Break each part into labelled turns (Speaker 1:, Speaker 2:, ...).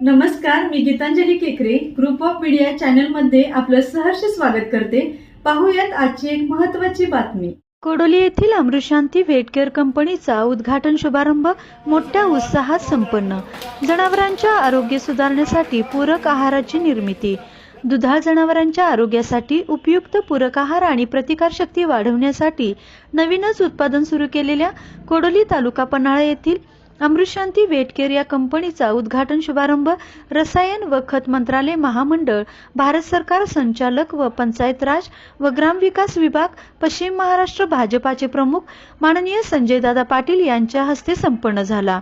Speaker 1: नमस्कार मी गीतांजली केकरे group of media चॅनलमध्ये आपलं सहर्ष स्वागत करते. पाहूयात आजची एक महत्वाची बातमी. कोडोली येथील अमृशांती वेटकेअर कंपनीचा उद्घाटन शुभारंभ मोठ्या उत्साहात संपन्न. जनावरांच्या आरोग्य सुधारण्यासाठी पूरक आहाराची निर्मिती. दुधाळ जनावरांच्या आरोग्यासाठी उपयुक्त पूरक आहार आणि प्रतिकारशक्ती वाढवण्यासाठी नवीनच उत्पादन सुरू केलेल्या कोडोली तालुका पन्हाळा येथील अमृतशांती वेटकेअर या कंपनीचा उद्घाटन शुभारंभ रसायन व खत मंत्रालय महामंडळ भारत सरकार संचालक व पंचायत राज व ग्रामविकास विभाग पश्चिम महाराष्ट्र भाजपाचे प्रमुख माननीय संजयदादा पाटील यांच्या हस्ते संपन्न झाला.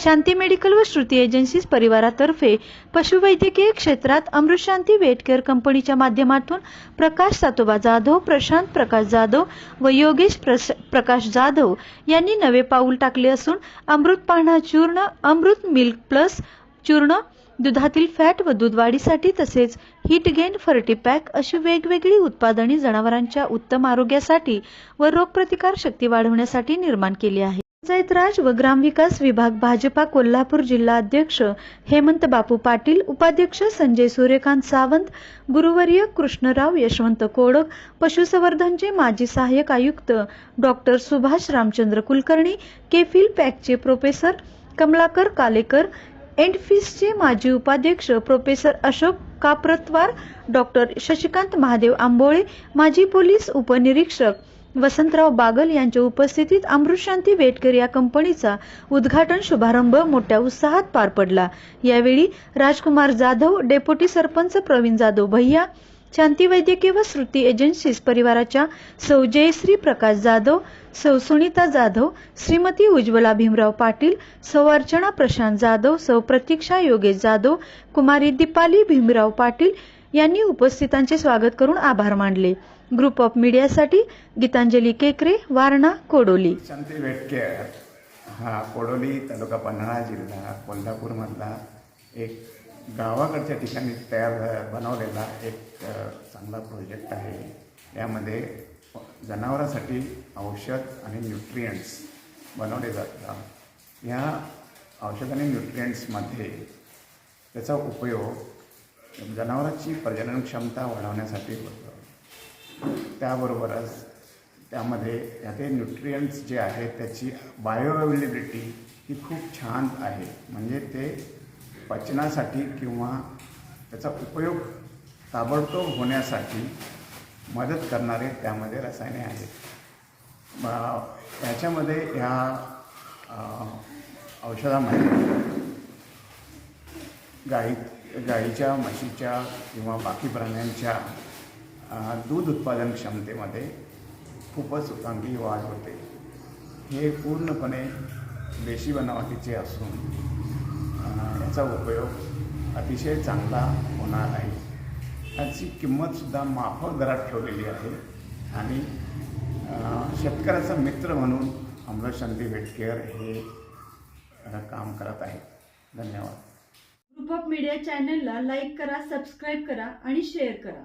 Speaker 1: शांती मेडिकल व श्रुती एजन्सीज परिवारातर्फे पशुवैद्यकीय क्षेत्रात अमृतशांती वेटकेअर कंपनीच्या माध्यमातून प्रकाश सातोबा जाधव प्रशांत प्रकाश जाधव व योगेश प्रकाश जाधव यांनी नवे पाऊल टाकले असून अमृत पाहणा चूर्ण अमृत मिल्क प्लस चूर्ण दुधातील फॅट व दूध वाढीसाठी तसेच हिट गेन फर्टी पॅक अशी वेगवेगळी उत्पादने जनावरांच्या उत्तम आरोग्यासाठी व रोगप्रतिकार शक्ती वाढवण्यासाठी निर्माण केली आहे. पंचायत राज व ग्रामविकास विभाग भाजपा कोल्हापूर जिल्हा अध्यक्ष हेमंत बापू पाटील उपाध्यक्ष संजय सूर्यकांत सावंत गुरुवर्य कृष्णराव यशवंत कोडक पशुसंवर्धनचे माजी सहाय्यक आयुक्त डॉक्टर सुभाष रामचंद्र कुलकर्णी केफिल पॅकचे प्रोफेसर कमलाकर कालेकर एंडफिसचे माजी उपाध्यक्ष प्रोफेसर अशोक काप्रतवार डॉक्टर शशिकांत महादेव आंबोळे माजी पोलीस उपनिरीक्षक वसंतराव बागल यांच्या उपस्थितीत अमृतशांती वेटकर या कंपनीचा उद्घाटन शुभारंभ मोठ्या उत्साहात पार पडला. यावेळी राजकुमार जाधव डेप्युटी सरपंच प्रवीण जाधव भैया शांती वैद्यकीय व श्रुती एजन्सीज परिवाराच्या सौ जयश्री प्रकाश जाधव सौ सुनीता जाधव श्रीमती उज्ज्वला भीमराव पाटील सौ अर्चना प्रशांत जाधव सौ प्रतीक्षा योगेश जाधव कुमारी दीपाली भीमराव पाटील यांनी उपस्थितांचे स्वागत करून आभार मानले. ग्रुप ऑफ मीडियासाठी गीतांजली केकरे वारणा कोडोली.
Speaker 2: शांती वेटकेअर हा कोडोली तालुका पन्हाळा जिल्हा कोल्हापूरमधला एक गावाकडच्या ठिकाणी तयार बनवलेला एक चांगला प्रोजेक्ट आहे. यामध्ये जनावरांसाठी औषध आणि न्यूट्रियंट्स बनवले जातात. ह्या औषध आणि न्यूट्रियंट्समध्ये त्याचा उपयोग जनावरांची प्रजनन क्षमता वाढवण्यासाठी होतो. त्याबरोबरच त्यामध्ये त्याचे न्यूट्रियंट्स जे आहेत त्याची बायोअवेलेबिलिटी ही खूप छान आहे. म्हणजे ते पचनासाठी किंवा त्याचा उपयोग ताबडतोब होण्यासाठी मदत करणारे त्यामध्ये रसायने आहेत. त्याच्यामध्ये ह्या औषधामध्ये गाई गाईच्या म्हशीच्या किंवा बाकी प्राण्यांच्या दूध उत्पादन क्षमतेमध्ये खूपच चांगली वाढ होते. हे पूर्णपणे देशी बनावटीचे असून याचा उपयोग अतिशय चांगला होणार आहे याची किंमतसुद्धा माफक दरात ठेवलेली आहे आणि शेतकऱ्याचा मित्र म्हणून अमृतशांती वेटकेअर हे काम करत आहे. धन्यवाद.
Speaker 1: ग्रुप ऑफ मीडिया चॅनलला लाईक करा सबस्क्राईब करा आणि शेअर करा.